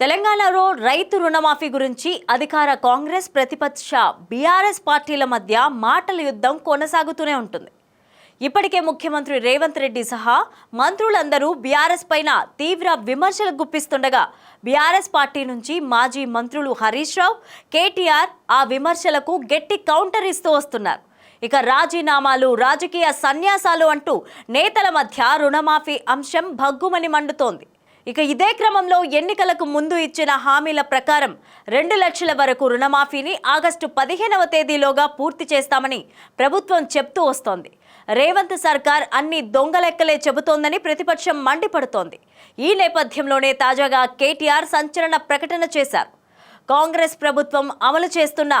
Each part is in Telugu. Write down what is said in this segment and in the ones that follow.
తెలంగాణలో రైతు రుణమాఫీ గురించి అధికార కాంగ్రెస్ ప్రతిపక్ష బీఆర్ఎస్ పార్టీల మధ్య మాటల యుద్ధం కొనసాగుతూనే ఉంటుంది. ఇప్పటికే ముఖ్యమంత్రి రేవంత్ రెడ్డి సహా మంత్రులందరూ బీఆర్ఎస్ పైన తీవ్ర విమర్శలు గుప్పిస్తుండగా బీఆర్ఎస్ పార్టీ నుంచి మాజీ మంత్రులు హరీష్ రావు కేటీఆర్ ఆ విమర్శలకు గట్టి కౌంటర్ ఇస్తూ వస్తున్నారు. ఇక రాజీనామాలు రాజకీయ సన్యాసాలు అంటూ నేతల మధ్య రుణమాఫీ అంశం భగ్గుమని మండుతోంది. ఇక ఇదే క్రమంలో ఎన్నికలకు ముందు ఇచ్చిన హామీల ప్రకారం రెండు లక్షల వరకు రుణమాఫీని ఆగస్టు పదిహేనవ తేదీలోగా పూర్తి చేస్తామని ప్రభుత్వం చెప్తూ వస్తోంది. రేవంత్ సర్కార్ అన్ని దొంగలెక్కలే చెబుతోందని ప్రతిపక్షం మండిపడుతోంది. ఈ నేపథ్యంలోనే తాజాగా కేటీఆర్ సంచలన ప్రకటన చేశారు. కాంగ్రెస్ ప్రభుత్వం అమలు చేస్తున్న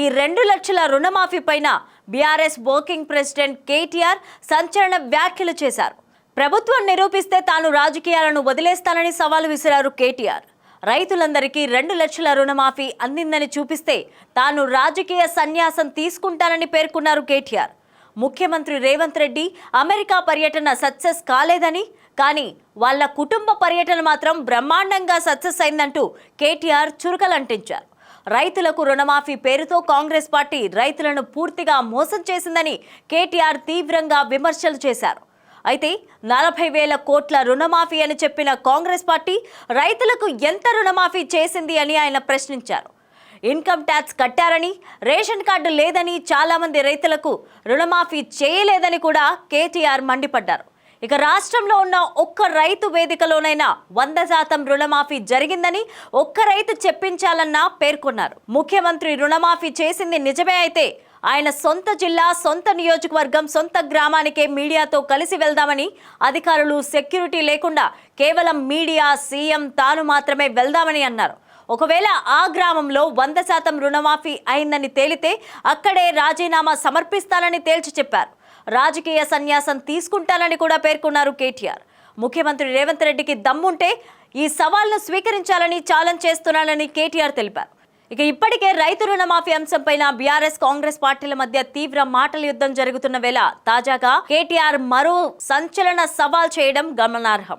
ఈ రెండు లక్షల రుణమాఫీ పైన బీఆర్ఎస్ వర్కింగ్ ప్రెసిడెంట్ కేటీఆర్ సంచలన వ్యాఖ్యలు చేశారు. ప్రభుత్వం నిరూపిస్తే తాను రాజకీయాలను వదిలేస్తానని సవాలు విసిరారు కేటీఆర్. రైతులందరికీ రెండు లక్షల రుణమాఫీ అందిందని చూపిస్తే తాను రాజకీయ సన్యాసం తీసుకుంటానని పేర్కొన్నారు కేటీఆర్. ముఖ్యమంత్రి రేవంత్ రెడ్డి అమెరికా పర్యటన సక్సెస్ కాలేదని కానీ వాళ్ళ కుటుంబ పర్యటన మాత్రం బ్రహ్మాండంగా సక్సెస్ అయిందంటూ కేటీఆర్ చురుకలంటించారు. రైతులకు రుణమాఫీ పేరుతో కాంగ్రెస్ పార్టీ రైతులను పూర్తిగా మోసం చేసిందని కేటీఆర్ తీవ్రంగా విమర్శలు చేశారు. అయితే నలభై వేల కోట్ల రుణమాఫీ అని చెప్పిన కాంగ్రెస్ పార్టీ రైతులకు ఎంత రుణమాఫీ చేసింది అని ఆయన ప్రశ్నించారు. ఇన్కమ్ ట్యాక్స్ కట్టారని రేషన్ కార్డు లేదని చాలామంది రైతులకు రుణమాఫీ చేయలేదని కూడా కేటీఆర్ మండిపడ్డారు. ఇక రాష్ట్రంలో ఉన్న ఒక్క రైతు వేదికలోనైనా వంద శాతం రుణమాఫీ జరిగిందని ఒక్క రైతు చెప్పించాలన్నా పేర్కొన్నారు. ముఖ్యమంత్రి రుణమాఫీ చేసింది నిజమే అయితే ఆయన సొంత జిల్లా సొంత నియోజకవర్గం సొంత గ్రామానికే మీడియాతో కలిసి వెళ్దామని అధికారులు సెక్యూరిటీ లేకుండా కేవలం మీడియా సీఎం తాను మాత్రమే వెళ్దామని అన్నారు. ఒకవేళ ఆ గ్రామంలో వంద శాతం రుణమాఫీ అయిందని తేలితే అక్కడే రాజీనామా సమర్పిస్తానని తేల్చి చెప్పారు. రాజకీయ సన్యాసం తీసుకుంటానని కూడా పేర్కొన్నారు కేటీఆర్. ముఖ్యమంత్రి రేవంత్ రెడ్డికి దమ్ముంటే ఈ సవాల్ను స్వీకరించాలని ఛాలెంజ్ చేస్తున్నానని కేటీఆర్ తెలిపారు. ఇక ఇప్పటికే రైతు రుణమాఫీ అంశంపైన బీఆర్ఎస్ కాంగ్రెస్ పార్టీల మధ్య తీవ్ర మాటల యుద్ధం జరుగుతున్న వేళ తాజాగా కేటీఆర్ మరో సంచలన సవాల్ చేయడం గమనార్హం.